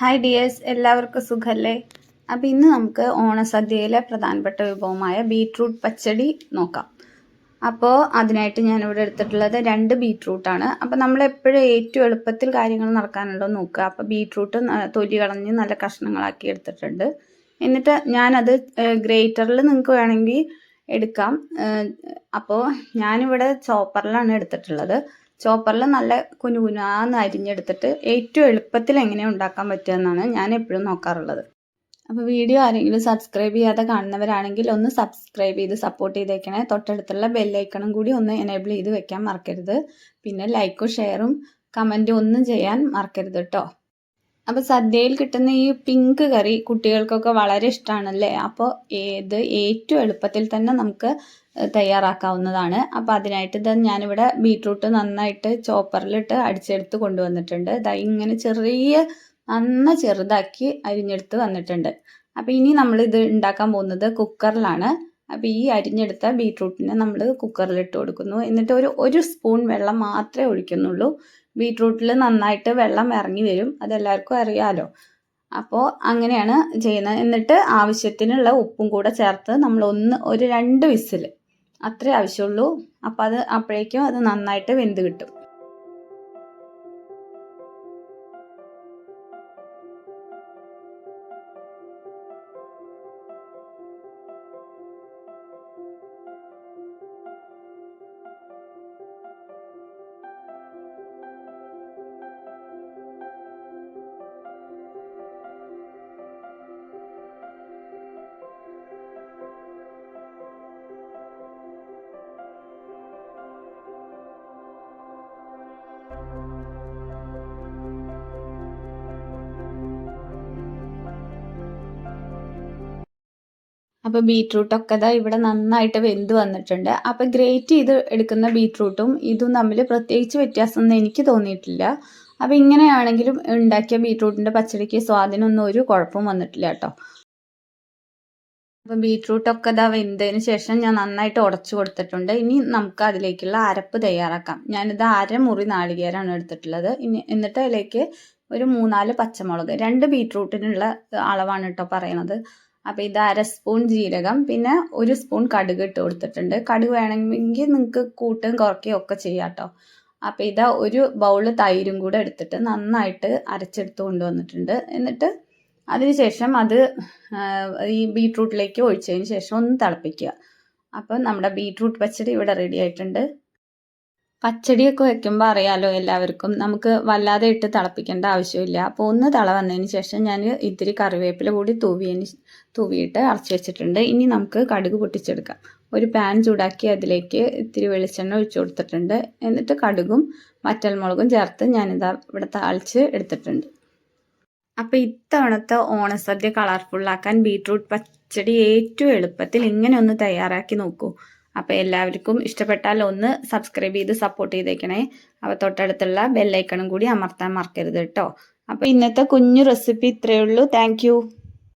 Hi dears എല്ലാവർക്കും സുഖല്ലേ? അപ്പോൾ ഇന്ന് നമുക്ക് ഓണസദ്യയിലെ പ്രധാനപ്പെട്ട വിഭവമായ ബീട്രൂട്ട് പച്ചടി നോക്കാം. അപ്പോൾ അതിനായിട്ട് ഇവിടെ എടുത്തിട്ടുള്ളത് രണ്ട് ബീട്രൂട്ടാണ്. അപ്പോൾ നമ്മൾ എപ്പോഴും ഏറ്റവും എളുപ്പത്തിൽ കാര്യങ്ങൾ നടക്കാനുണ്ടോ നോക്കുക. അപ്പോൾ ബീട്രൂട്ട് തൊലി കളഞ്ഞ് നല്ല കഷ്ണങ്ങളാക്കി എടുത്തിട്ടുണ്ട്. എന്നിട്ട് ഞാനത് ഗ്രേറ്ററിൽ നിങ്ങൾക്ക് വേണമെങ്കിൽ എടുക്കാം. അപ്പോൾ ഞാനിവിടെ ചോപ്പറിലാണ് എടുത്തിട്ടുള്ളത്. ചോപ്പറിൽ നല്ല കുനു കുനാന്ന് അരിഞ്ഞെടുത്തിട്ട് ഏറ്റവും എളുപ്പത്തിൽ എങ്ങനെ ഉണ്ടാക്കാൻ പറ്റുമെന്നാണ് ഞാൻ എപ്പോഴും നോക്കാറുള്ളത്. അപ്പോൾ വീഡിയോ ആരെങ്കിലും സബ്സ്ക്രൈബ് ചെയ്യാതെ കാണുന്നവരാണെങ്കിൽ ഒന്ന് സബ്സ്ക്രൈബ് ചെയ്ത് സപ്പോർട്ട് ചെയ്തേക്കണേ. തൊട്ടടുത്തുള്ള ബെല്ലൈക്കണും കൂടി ഒന്ന് എനേബിൾ ചെയ്ത് വെക്കാൻ മറക്കരുത്. പിന്നെ ലൈക്കും ഷെയറും കമന്റും ഒന്നും ചെയ്യാൻ മറക്കരുത് കേട്ടോ അപ്പോൾ സദ്യയിൽ കിട്ടുന്ന ഈ പിങ്ക് കറി കുട്ടികൾക്കൊക്കെ വളരെ ഇഷ്ടമാണല്ലേ അപ്പോൾ ഏത് ഏറ്റവും എളുപ്പത്തിൽ തന്നെ നമുക്ക് തയ്യാറാക്കാവുന്നതാണ്. അപ്പോൾ അതിനായിട്ട് ഇത് ഞാനിവിടെ ബീട്രൂട്ട് നന്നായിട്ട് ചോപ്പറിലിട്ട് അടിച്ചെടുത്ത് കൊണ്ടുവന്നിട്ടുണ്ട്. ദാ ഇങ്ങനെ ചെറിയ നന്ന ചെറുതാക്കി അരിഞ്ഞെടുത്ത് വന്നിട്ടുണ്ട്. അപ്പോൾ ഇനി നമ്മൾ ഇത് ഉണ്ടാക്കാൻ പോകുന്നത് കുക്കറിലാണ്. അപ്പോൾ ഈ അരിഞ്ഞെടുത്ത ബീട്രൂട്ടിനെ നമ്മൾ കുക്കറിലിട്ട് കൊടുക്കുന്നു. എന്നിട്ട് ഒരു ഒരു സ്പൂൺ വെള്ളം മാത്രമേ ഒഴിക്കുന്നുള്ളൂ. ബീട്രൂട്ടിൽ നന്നായിട്ട് വെള്ളം ഇറങ്ങി വരും. അതെല്ലാവർക്കും അറിയാലോ. അപ്പോൾ അങ്ങനെയാണ് ചെയ്യുന്നത്. എന്നിട്ട് ആവശ്യത്തിനുള്ള ഉപ്പും കൂടെ ചേർത്ത് നമ്മൾ ഒന്ന് ഒരു രണ്ട് വിസിൽ അത്രേ ആവശ്യമുള്ളൂ. അപ്പോൾ അത് അപ്പോഴേക്കും അത് നന്നായിട്ട് വെന്ത് കിട്ടും. അപ്പോൾ ബീട്രൂട്ടൊക്കെ ഇതാ ഇവിടെ നന്നായിട്ട് വെന്ത് വന്നിട്ടുണ്ട്. അപ്പോൾ ഗ്രേറ്റ് ചെയ്ത് എടുക്കുന്ന ബീട്രൂട്ടും ഇതും തമ്മിൽ പ്രത്യേകിച്ച് വ്യത്യാസമൊന്നും എനിക്ക് തോന്നിയിട്ടില്ല. അപ്പോൾ ഇങ്ങനെയാണെങ്കിലും ഉണ്ടാക്കിയ ബീട്രൂട്ടിന്റെ പച്ചടിക്ക് സ്വാദിനൊന്നും ഒരു കുഴപ്പം വന്നിട്ടില്ല കേട്ടോ. അപ്പോൾ ബീട്രൂട്ടൊക്കെ ഇതാ വെന്തതിന് ശേഷം ഞാൻ നന്നായിട്ട് ഉടച്ചു കൊടുത്തിട്ടുണ്ട്. ഇനി നമുക്ക് അതിലേക്കുള്ള അരപ്പ് തയ്യാറാക്കാം. ഞാനിത് അരമുറി നാളികേരമാണ് എടുത്തിട്ടുള്ളത്. ഇനി എന്നിട്ട് അതിലേക്ക് ഒരു മൂന്നാൽ പച്ചമുളക് രണ്ട് ബീട്രൂട്ടിനുള്ള അളവാണ് കേട്ടോ പറയണത്. അപ്പോൾ ഇത് അര സ്പൂൺ ജീരകം പിന്നെ ഒരു സ്പൂൺ കടുക് ഇട്ട് കൊടുത്തിട്ടുണ്ട്. കടുക് വേണമെങ്കിൽ നിങ്ങൾക്ക് കൂട്ടും കുറയ്ക്കുകയും ഒക്കെ ചെയ്യാം കേട്ടോ അപ്പോൾ ഇതാ ഒരു ബൗൾ തൈരും കൂടെ എടുത്തിട്ട് നന്നായിട്ട് അരച്ചെടുത്ത് കൊണ്ടുവന്നിട്ടുണ്ട്. എന്നിട്ട് അതിനുശേഷം അത് ഈ ബീട്രൂട്ടിലേക്ക് ഒഴിച്ചതിന് ശേഷം ഒന്ന് തിളപ്പിക്കുക. അപ്പം നമ്മുടെ ബീട്രൂട്ട് പച്ചടി ഇവിടെ റെഡി ആയിട്ടുണ്ട്. പച്ചടിയൊക്കെ വെക്കുമ്പോൾ അറിയാലോ എല്ലാവർക്കും. നമുക്ക് വല്ലാതെ ഇട്ട് തിളപ്പിക്കേണ്ട ആവശ്യമില്ല. അപ്പോൾ ഒന്ന് തള വന്നതിന് ശേഷം ഞാൻ ഇത്തിരി കറിവേപ്പില കൂടി തൂവിയതിന് തൂവിയിട്ട് അറച്ച് വെച്ചിട്ടുണ്ട്. ഇനി നമുക്ക് കടുക് പൊട്ടിച്ചെടുക്കാം. ഒരു പാൻ ചൂടാക്കി അതിലേക്ക് ഇത്തിരി വെളിച്ചെണ്ണ ഒഴിച്ചു കൊടുത്തിട്ടുണ്ട്. എന്നിട്ട് കടുകും വറ്റൽമുളകും ചേർത്ത് ഞാനിതാ ഇവിടെ താളിച്ച് എടുത്തിട്ടുണ്ട്. അപ്പോൾ ഇത്തവണത്തെ ഓണസദ്യ കളർഫുള്ളാക്കാൻ ബീട്രൂട്ട് പച്ചടി ഏറ്റവും എളുപ്പത്തിൽ ഇങ്ങനെ ഒന്ന് തയ്യാറാക്കി നോക്കൂ. അപ്പോൾ എല്ലാവർക്കും ഇഷ്ടപ്പെട്ടാൽ ഒന്ന് സബ്സ്ക്രൈബ് ചെയ്ത് സപ്പോർട്ട് ചെയ്തേക്കണേ. അപ്പോൾ തൊട്ടടുത്തുള്ള ബെല്ലൈക്കണും കൂടി അമർത്താൻ മറക്കരുത് കേട്ടോ അപ്പോൾ ഇന്നത്തെ കുഞ്ഞു റെസിപ്പി ഇത്രയേ ഉള്ളൂ. താങ്ക്